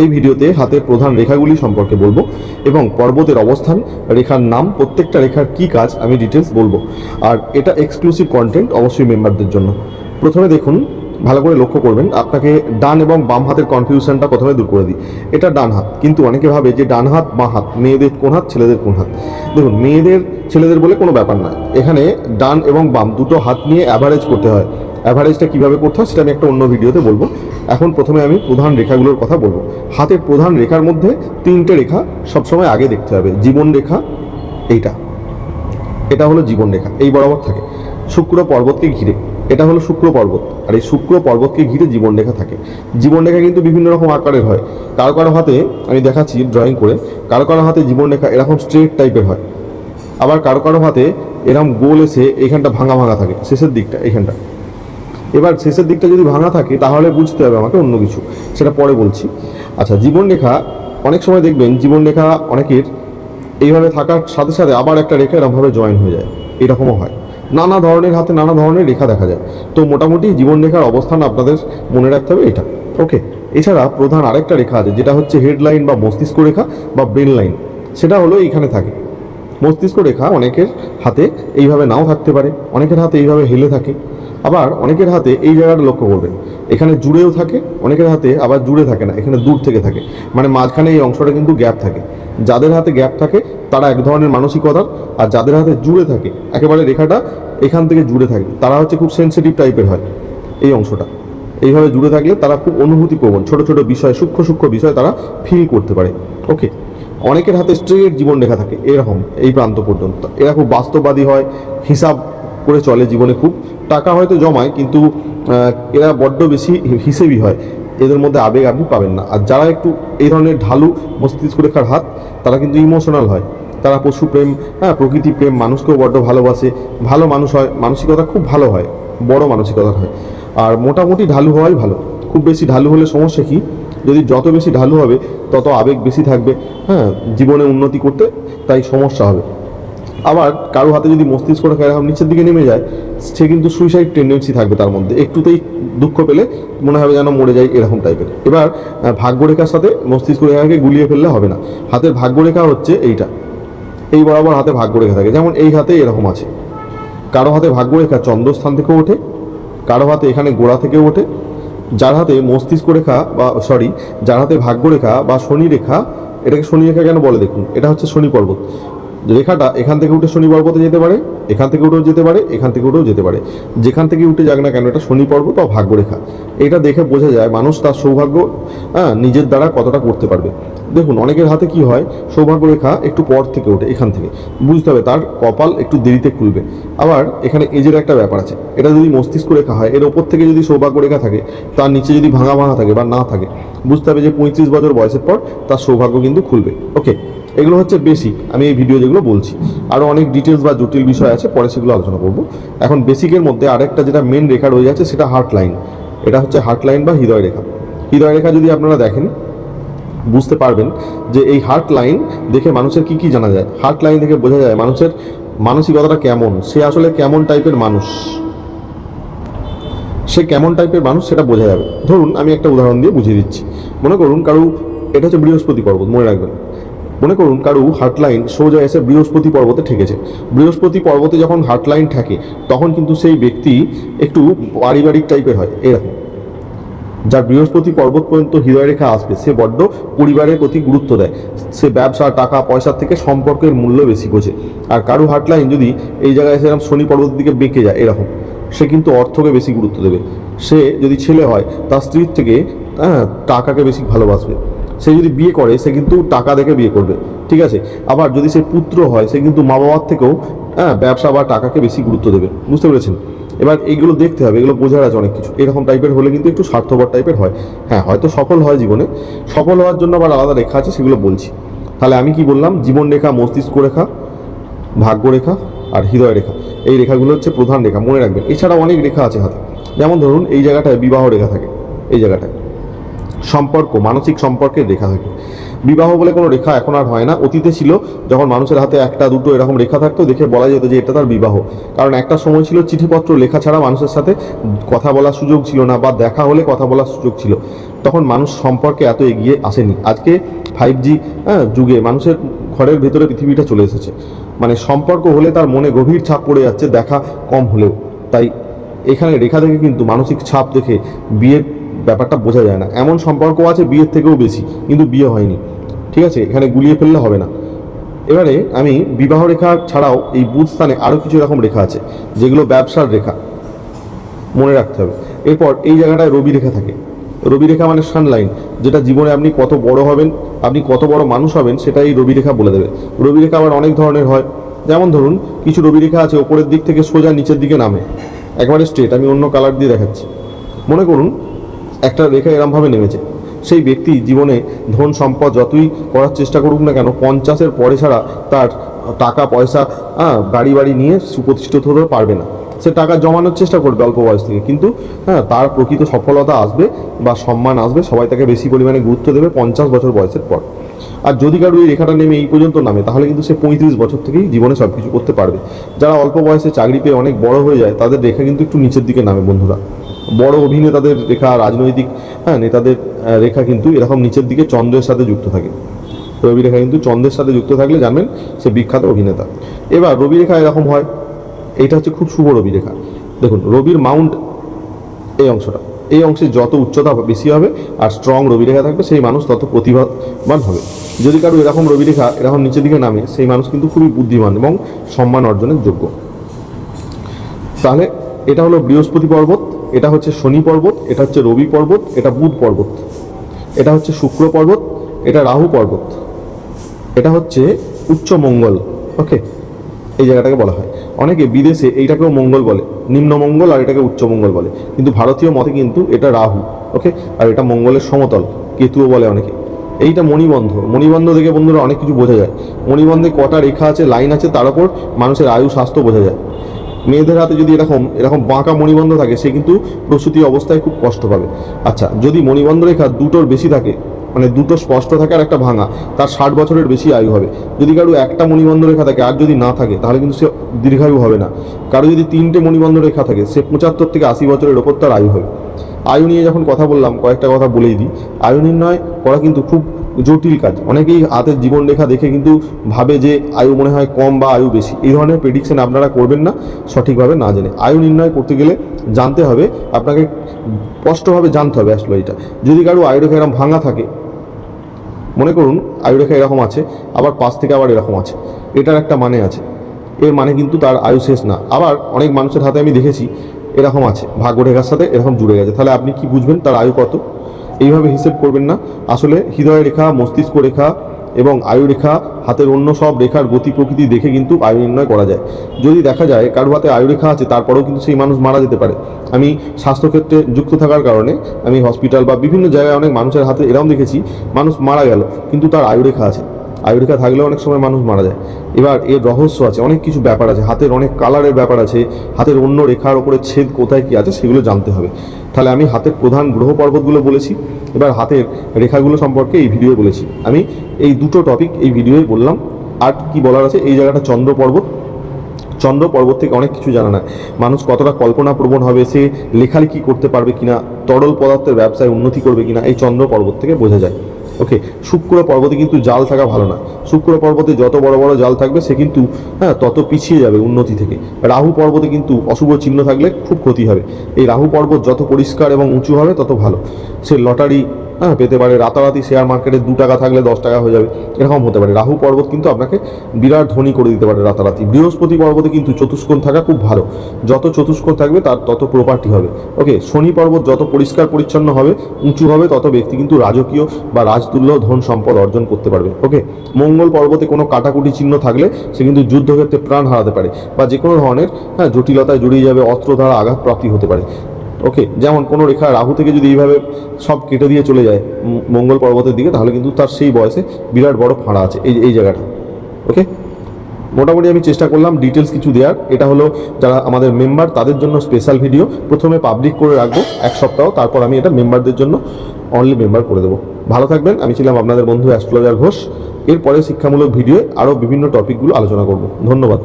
এই ভিডিওতে হাতের প্রধান রেখাগুলি সম্পর্কে বলব এবং পর্বতের অবস্থান, রেখার নাম, প্রত্যেকটা রেখার কি কাজ আমি ডিটেলস বলব। আর এটা এক্সক্লুসিভ কন্টেন্ট অবশ্যই মেম্বারদের জন্য। প্রথমে দেখুন, ভালো করে লক্ষ্য করবেন, আপনাকে ডান এবং বাম হাতের কনফিউশনটা প্রথমে দূর করে দিই। এটা ডান হাত, কিন্তু অনেকে ভাবে যে ডান হাত, বাঁ হাত, মেয়েদের কোন হাত, ছেলেদের কোন হাত। দেখুন, মেয়েদের, ছেলেদের বলে কোনো ব্যাপার নয়। এখানে ডান এবং বাম দুটো হাত নিয়ে অ্যাভারেজ করতে হয়। অ্যাভারেজটা কীভাবে করতে হয় সেটা আমি একটা অন্য ভিডিওতে বলব। এখন প্রথমে আমি প্রধান রেখাগুলোর কথা বলব। হাতের প্রধান রেখার মধ্যে তিনটে রেখা সবসময় আগে দেখতে হবে। জীবন রেখা, এইটা। এটা হলো জীবন রেখা, এই বরাবর থাকে। শুক্র পর্বতকে ঘিরে, এটা হলো শুক্র পর্বত। আর এই শুক্র পর্বতকে ঘিরে জীবন রেখা থাকে। জীবন রেখা কিন্তু বিভিন্ন রকম আকারের হয়। কারও কারও হাতে, আমি দেখাচ্ছি ড্রয়িং করে, কারও কারও হাতে জীবন রেখা এরকম স্ট্রেট টাইপের হয়। আবার কারও কারও হাতে এরকম গোল এসে এইখানটা ভাঙা ভাঙা থাকে, শেষের দিকটা, এইখানটা। এবার শেষের দিকটা যদি ভাঙা থাকে, তাহলে বুঝতে হবে আমাকে অন্য কিছু। সেটা পরে বলছি। আচ্ছা জীবন রেখা অনেক সময় দেখবেন জীবন রেখা অনেকের এইভাবে থাকার সাথে সাথে আবার একটা রেখা এরকমভাবে জয়েন হয়ে যায়। এরকমও হয়। নানা ধরনের হাতে নানা ধরনের রেখা দেখা যায়। তো মোটামুটি জীবন রেখার অবস্থান আপনাদের মনে রাখতে হবে এটা। ওকে, এছাড়া প্রধান আরেকটা রেখা আছে, যেটা হচ্ছে হেডলাইন বা মস্তিষ্ক রেখা বা ব্রেন লাইন সেটা হলো এইখানে থাকে। মস্তিষ্ক রেখা অনেকের হাতে এইভাবে নাও থাকতে পারে, অনেকের হাতে এইভাবে হেলে থাকে। আবার অনেকের হাতে এই জায়গাটা লক্ষ্য করবেন। এখানে জুড়েও থাকে, অনেকের হাতে আবার জুড়ে থাকে না, এখানে দূর থেকে থাকে। মানে মাঝখানে এই অংশটা কিন্তু গ্যাপ থাকে। যাদের হাতে গ্যাপ থাকে, তারা এক ধরনের মানসিকতার, আর যাদের হাতে জুড়ে থাকে, একেবারে রেখাটা এখান থেকে জুড়ে থাকে। তারা হচ্ছে খুব সেন্সিটিভ টাইপের হয়, এই অংশটা। এইভাবে জুড়ে থাকলে তারা খুব অনুভূতি প্রবণ ছোট ছোট বিষয়, সূক্ষ্ম সূক্ষ্ম বিষয় তারা ফিল করতে পারে। ওকে অনেকের হাতে স্ট্রেট জীবন রেখা থাকে, এরকম, এই প্রান্ত পর্যন্ত। এরা খুব বাস্তববাদী হয়, হিসাব করে চলে জীবনে খুব টাকা হয়তো জমায়, কিন্তু এরা বড্ড বেশি হিসেবি হয়। এদের মধ্যে আবেগ আপনি পাবেন না। আর যারা একটু এই ধরনের ঢালু মস্তিষ্ক রেখার হাত, তারা কিন্তু ইমোশনাল হয়। তারা পশু প্রেম হ্যাঁ প্রকৃতি প্রেম, মানুষকেও বড্ড ভালোবাসে। ভালো মানুষ হয়, মানসিকতা খুব ভালো হয়, বড় মানসিকতা হয়। আর মোটামুটি ঢালু হওয়াই ভালো। খুব বেশি ঢালু হলে সমস্যা কী? যদি যত বেশি ঢালু হবে, তত আবেগ বেশি থাকবে। হ্যাঁ জীবনে উন্নতি করতে তাই সমস্যা হবে। আবার কারও হাতে যদি মস্তিষ্ক রেখা এরকম নিচের দিকে নেমে যায়, সে কিন্তু সুইসাইড টেন্ডেন্সি থাকবে তার মধ্যে। একটুতেই দুঃখ পেলে মনে হবে যেন মরে যায় এরকম টাইপের এবার ভাগ্যরেখার সাথে মস্তিষ্ক রেখাকে গুলিয়ে ফেললে হবে না। হাতের ভাগ্যরেখা হচ্ছে এইটা। এই বরাবর হাতে ভাগ্যরেখা থাকে। যেমন এই হাতে এরকম আছে। কারও হাতে ভাগ্যরেখা চন্দ্রস্থান থেকেও ওঠে, কারও হাতে এখানে গোড়া থেকেও ওঠে। যার হাতে মস্তিষ্ক রেখা বা সরি যার হাতে ভাগ্যরেখা বা শনি রেখা, এটাকে শনি রেখা কেন বলে দেখুন? এটা হচ্ছে শনি পর্বত। রেখাটা এখান থেকে উঠে শনি পর্বতে যেতে পারে, এখান থেকে উঠেও যেতে পারে, এখান থেকে উঠেও যেতে পারে। যেখান থেকে উঠে যাক না কেন, এটা শনি পর্বত বা ভাগ্যরেখা। এটা দেখে বোঝা যায় মানুষ তার সৌভাগ্য হ্যাঁ নিজের দ্বারা কতটা করতে পারবে। দেখুন, অনেকের হাতে কি হয় সৌভাগ্য রেখা একটু পর থেকে ওঠে, এখান থেকে। বুঝতে হবে, তার কপাল একটু দেরিতে খুলবে। আবার এখানে এজের একটা ব্যাপার আছে। এটা যদি মস্তিষ্ক রেখা হয়, এর ওপর থেকে যদি সৌভাগ্য রেখা থাকে, তার নিচে যদি ভাঙা ভাঙা থাকে বা না থাকে, বুঝতে হবে যে পঁয়ত্রিশ বছর বয়সের পর তার সৌভাগ্য কিন্তু খুলবে। ওকে এগুলো হচ্ছে বেসিক আমি এই ভিডিও যেগুলো বলছি। আরও অনেক ডিটেলস বা জটিল বিষয় আছে, পরে সেগুলো আলোচনা করব। এখন বেসিকের মধ্যে আরেকটা যেটা মেন রেখা রয়ে যাচ্ছে, সেটা হার্ট লাইন এটা হচ্ছে হার্ট লাইন বা হৃদয় রেখা। হৃদয় রেখা যদি আপনারা দেখেন, বুঝতে পারবেন যে এই হার্ট লাইন দেখে মানুষের কি কি জানা যায়। হার্ট লাইন দেখে বোঝা যায় মানুষের মানসিকতাটা কেমন, সে আসলে কেমন টাইপের মানুষ। সে কেমন টাইপের মানুষ সেটা বোঝা যাবে। ধরুন, আমি একটা উদাহরণ দিয়ে বুঝিয়ে দিচ্ছি। মনে করুন, কারু, এটা হচ্ছে বৃহস্পতি পর্বত, মনে রাখবেন। মনে করুন কারু হার্টলাইন সোজা এসে বৃহস্পতি পর্বতে ঠেকেছে। বৃহস্পতি পর্বতে যখন হার্টলাইন থাকে তখন কিন্তু সেই ব্যক্তি একটু পারিবারিক টাইপের হয়, এরকম। যার বৃহস্পতি পর্বত পর্যন্ত হৃদয় রেখা আসবে, সে বড্ড পরিবারের প্রতি গুরুত্ব দেয়। সে ব্যবসা, টাকা, পয়সার থেকে সম্পর্কের মূল্য বেশি বোঝে। আর কারু হার্টলাইন যদি এই জায়গায় সেরকম শনি পর্বতের দিকে বেঁকে যায়, এরকম, সে কিন্তু অর্থকে বেশি গুরুত্ব দেবে। সে যদি ছেলে হয়, তার স্ত্রীর থেকে হ্যাঁ টাকাকে বেশি ভালোবাসবে। সে যদি বিয়ে করে, সে কিন্তু টাকা দেখে বিয়ে করবে, ঠিক আছে? আবার যদি সে পুত্র হয়, সে কিন্তু মা বাবার থেকেও হ্যাঁ ব্যবসা বা টাকাকে বেশি গুরুত্ব দেবে, বুঝতে পেরেছেন? এবার এইগুলো দেখতে হবে, এগুলো বোঝার আছে অনেক কিছু। এরকম টাইপের হলে কিন্তু একটু স্বার্থপর টাইপের হয়। হ্যাঁ হয়তো সফল হয় জীবনে। সফল হওয়ার জন্য আবার আলাদা রেখা আছে, সেগুলো বলছি। তাহলে আমি কি বললাম? জীবন রেখা, মস্তিষ্ক রেখা, ভাগ্য রেখা আর হৃদয় রেখা। এই রেখাগুলো হচ্ছে প্রধান রেখা, মনে রাখবেন। এছাড়া অনেক রেখা আছে হাতে। যেমন ধরুন, এই জায়গাটায় বিবাহ রেখা থাকে। এই জায়গাটায়। সম্পর্ক, মানসিক সম্পর্কের রেখা থাকে। বিবাহ বলে কোনো রেখা এখন আর হয় না। অতীতে ছিল, যখন মানুষের হাতে একটা, দুটো এরকম রেখা থাকতো, দেখে বলা যেত যে এটা তার বিবাহ। কারণ একটা সময় ছিল চিঠিপত্র, লেখা ছাড়া মানুষের সাথে কথা বলার সুযোগ ছিল না বা দেখা হলে কথা বলার সুযোগ ছিল। তখন মানুষ সম্পর্কে এত এগিয়ে আসেনি। আজকে ফাইভ জি হ্যাঁ যুগে মানুষের ঘরের ভেতরে পৃথিবীটা চলে এসেছে। মানে সম্পর্ক হলে তার মনে গভীর ছাপ পড়ে যাচ্ছে, দেখা কম হলেও। তাই এখানে রেখা থেকে কিন্তু মানসিক ছাপ দেখে বিয়ের ব্যাপারটা বোঝা যায় না। এমন সম্পর্ক আছে বিয়ের থেকেও বেশি, কিন্তু বিয়ে হয়নি। ঠিক আছে? এখানে গুলিয়ে ফেললে হবে না। এবারে আমি বিবাহ রেখা ছাড়াও এই বুধ স্থানে আরও কিছু এরকম রেখা আছে, যেগুলো ব্যবসার রেখা। মনে রাখতে হবে। এরপর এই জায়গাটায় রবি রেখা থাকে। রবি রেখা মানে সানলাইন, যেটা জীবনে আপনি কত বড় হবেন, আপনি কত বড় মানুষ হবেন সেটা এই রবি রেখা বলে দেবে। রবি রেখা আবার অনেক ধরনের হয়। যেমন ধরুন, কিছু রবি রেখা আছে ওপরের দিক থেকে সোজা নিচের দিকে নামে। একবারে স্ট্রেট আমি অন্য কালার দিয়ে দেখাচ্ছি। মনে করুন একটা রেখা এরমভাবে নেমেছে। সেই ব্যক্তি জীবনে ধন সম্পদ যতই করার চেষ্টা করুক না কেন, পঞ্চাশের পরে ছাড়া তার টাকা, পয়সা হ্যাঁ গাড়ি বাড়ি নিয়ে সুপ্রতিষ্ঠিত হতে পারবে না। সে টাকা জমানোর চেষ্টা করবে অল্প বয়স থেকে। কিন্তু হ্যাঁ তার প্রকৃত সফলতা আসবে বা সম্মান আসবে, সবাই তাকে বেশি পরিমাণে গুরুত্ব দেবে পঞ্চাশ বছর বয়সের পর। আর যদি কারও এই রেখাটা নেমে এই পর্যন্ত নামে, তাহলে কিন্তু সে পঁয়ত্রিশ বছর থেকেই জীবনে সব কিছু করতে পারবে। যারা অল্প বয়সে চাকরি পেয়ে অনেক বড় হয়ে যায়, তাদের রেখা কিন্তু একটু নিচের দিকে নামে বন্ধুরা। বড় অভিনেতাদের রেখা, রাজনৈতিক হ্যাঁ নেতাদের রেখা কিন্তু এরকম নিচের দিকে চন্দ্রের সাথে যুক্ত থাকে। রবি রেখা কিন্তু চন্দ্রের সাথে যুক্ত থাকলে জানবেন সে বিখ্যাত অভিনেতা। এবার রবি রেখা এরকম হয় এটা হচ্ছে খুব শুভ রবি রেখা। দেখুন, রবির মাউন্ট এই অংশটা, এই অংশে যত উচ্চতা বেশি হবে আর স্ট্রং রবি রেখা থাকবে, সেই মানুষ তত প্রতিভাবান হবে। যদি কারও এরকম রবি রেখা এরকম নিচের দিকে নামে, সেই মানুষ কিন্তু খুবই বুদ্ধিমান এবং সম্মান অর্জনের যোগ্য। তাহলে এটা হলো বৃহস্পতি পর্বত এটা হচ্ছে শনি পর্বত, এটা হচ্ছে রবি পর্বত, এটা বুধ পর্বত। এটা হচ্ছে শুক্র পর্বত, এটা রাহু পর্বত। এটা হচ্ছে উচ্চ মঙ্গল, ওকে? এই জায়গাটাকে বলা হয়। অনেকে বিদেশে এইটাকেও মঙ্গল বলে, নিম্ন মঙ্গল আর এটাকে উচ্চ মঙ্গল বলে। কিন্তু ভারতীয় মতে কিন্তু এটা রাহু, ওকে? আর এটা মঙ্গলের সমতল, কেতুও বলে অনেকে। এইটা মণিবন্ধ। মণিবন্ধ দেখে বন্ধুরা অনেক কিছু বোঝা যায়। মণিবন্ধে কটা রেখা আছে, লাইন আছে, তার উপর মানুষের আয়ু, স্বাস্থ্য বোঝা যায়। মেয়েদের হাতে যদি এরকম এরকম বাঁকা মণিবন্ধ থাকে, সে কিন্তু প্রসূতি অবস্থায় খুব কষ্ট পাবে। আচ্ছা যদি মণিবন্ধ রেখা দুটোর বেশি থাকে মানে দুটো স্পষ্ট থাকে আর একটা ভাঙা, তার ষাট বছরের বেশি আয়ু হবে। যদি কারও একটা মণিবন্ধ রেখা থাকে, আর যদি না থাকে, তাহলে কিন্তু সে দীর্ঘায়ু হবে না। কারও যদি তিনটে মণিবন্ধ রেখা থাকে, সে পঁচাত্তর থেকে আশি বছরের ওপর তার আয়ু হবে। আয়ু নিয়ে যখন কথা বললাম, কয়েকটা কথা বলেই দিই। আয়ু নির্ণয় করা কিন্তু খুব জটিল কাজ। অনেকেই হাতের জীবন রেখা দেখে কিন্তু ভাবে যে আয়ু মনে হয় কম বা আয়ু বেশি। এই ধরনের প্রেডিকশন আপনারা করবেন না, সঠিকভাবে না জেনে। আয়ু নির্ণয় করতে গেলে জানতে হবে, আপনাকে স্পষ্টভাবে জানতে হবে আসলে এটা। যদি কারও আয়ু রেখা এরকম ভাঙা থাকে, মনে করুন আয়ুরেখা এরকম আছে, আবার পাশ থেকে আবার এরকম আছে, এটার একটা মানে আছে। এর মানে কিন্তু তার আয়ু শেষ না। আবার অনেক মানুষের হাতে আমি দেখেছি, এরকম আছে, ভাগ্যরেখার সাথে এরকম জুড়ে গেছে। তাহলে আপনি কি বুঝবেন তার আয়ু কত? এইভাবে হিসেব করবেন না। আসলে হৃদয় রেখা, মস্তিষ্ক রেখা এবং আয়ু রেখা, হাতের অন্য সব রেখার গতি প্রকৃতি দেখে কিন্তু আয়ু নির্ণয় করা যায়। যদি দেখা যায় কারও হাতে আয়ু রেখা আছে, তারপরেও কিন্তু সেই মানুষ মারা যেতে পারে। আমি স্বাস্থ্যক্ষেত্রে যুক্ত থাকার কারণে আমি হসপিটাল বা বিভিন্ন জায়গায় অনেক মানুষের হাতে এরকম দেখেছি, মানুষ মারা গেল, কিন্তু তার আয়ু রেখা আছে। আয়ুরেখা থাকলেও অনেক সময় মানুষ মারা যায়। এবার এর রহস্য আছে, অনেক কিছু ব্যাপার আছে, হাতের অনেক কালারের ব্যাপার আছে, হাতের অন্য রেখার ওপরে ছেদ কোথায় কি আছে সেগুলো জানতে হবে। তাহলে আমি হাতের প্রধান গ্রহ পর্বতগুলো বলেছি, এবার হাতের রেখাগুলো সম্পর্কে এই ভিডিওয়ে বলেছি। আমি এই দুটো টপিক এই ভিডিওয়ে বললাম। আর কি বলার আছে? এই জায়গাটা চন্দ্র পর্বত চন্দ্র পর্বত থেকে অনেক কিছু জানা না মানুষ কতটা কল্পনা প্রবণ হবে, সে লেখালেখি করতে পারবে কিনা, তরল পদার্থের ব্যবসায় উন্নতি করবে কিনা, এই চন্দ্র পর্বত থেকে বোঝা যায়। ওকে শুক্র পর্বতে কিন্তু জাল থাকা ভালো না। শুক্র পর্বতে যত বড় বড় জাল থাকবে, সে কিন্তু হ্যাঁ তত পিছিয়ে যাবে উন্নতি থেকে। রাহু পর্বতে কিন্তু অশুভ চিহ্ন থাকলে খুব ক্ষতি হবে। এই রাহু পর্বত যত পরিষ্কার এবং উঁচু হবে, তত ভালো। সে লটারি হ্যাঁ পেতে পারে। রাতারাতি শেয়ার মার্কেটে দু টাকা থাকলে দশ টাকা হয়ে যাবে। এরকম হতে পারে। রাহু পর্বত কিন্তু আপনাকে বিরাট ধনী করে দিতে পারে রাতারাতি। বৃহস্পতি পর্বতে কিন্তু চতুষ্কোণ থাকা খুব ভালো। যত চতুষ্কোণ থাকবে তার তত প্রপার্টি হবে। ওকে শনি পর্বত যত পরিষ্কার পরিচ্ছন্ন হবে, উঁচু হবে, তত ব্যক্তি কিন্তু রাজকীয় বা রাজতুল্য ধন সম্পদ অর্জন করতে পারবে। ওকে মঙ্গল পর্বতে কোনো কাটাকুটি চিহ্ন থাকলে সে কিন্তু যুদ্ধক্ষেত্রে প্রাণ হারাতে পারে বা যে কোনো ধরনের হ্যাঁ জটিলতায় জড়িয়ে যাবে অস্ত্র দ্বারা আঘাত প্রাপ্তি হতে পারে। ওকে যেমন কোনো রেখা রাহু থেকে যদি এইভাবে সব কেটে দিয়ে চলে যায় মঙ্গল পর্বতের দিকে, তাহলে কিন্তু তার সেই বয়সে বিরাট বড় ফাঁড়া আছে এই এই জায়গাটা। ওকে মোটামুটি আমি চেষ্টা করলাম ডিটেলস কিছু দেওয়ার। এটা হলো যারা আমাদের মেম্বার তাদের জন্য স্পেশাল ভিডিও প্রথমে পাবলিক করে রাখব এক সপ্তাহ, তারপর আমি এটা মেম্বারদের জন্য অনলি মেম্বার করে দেবো। ভালো থাকবেন, আমি ছিলাম আপনাদের বন্ধু অ্যাস্ট্রোলজার ঘোষ। এরপরে শিক্ষামূলক ভিডিও আরও বিভিন্ন টপিকগুলো আলোচনা করব। ধন্যবাদ।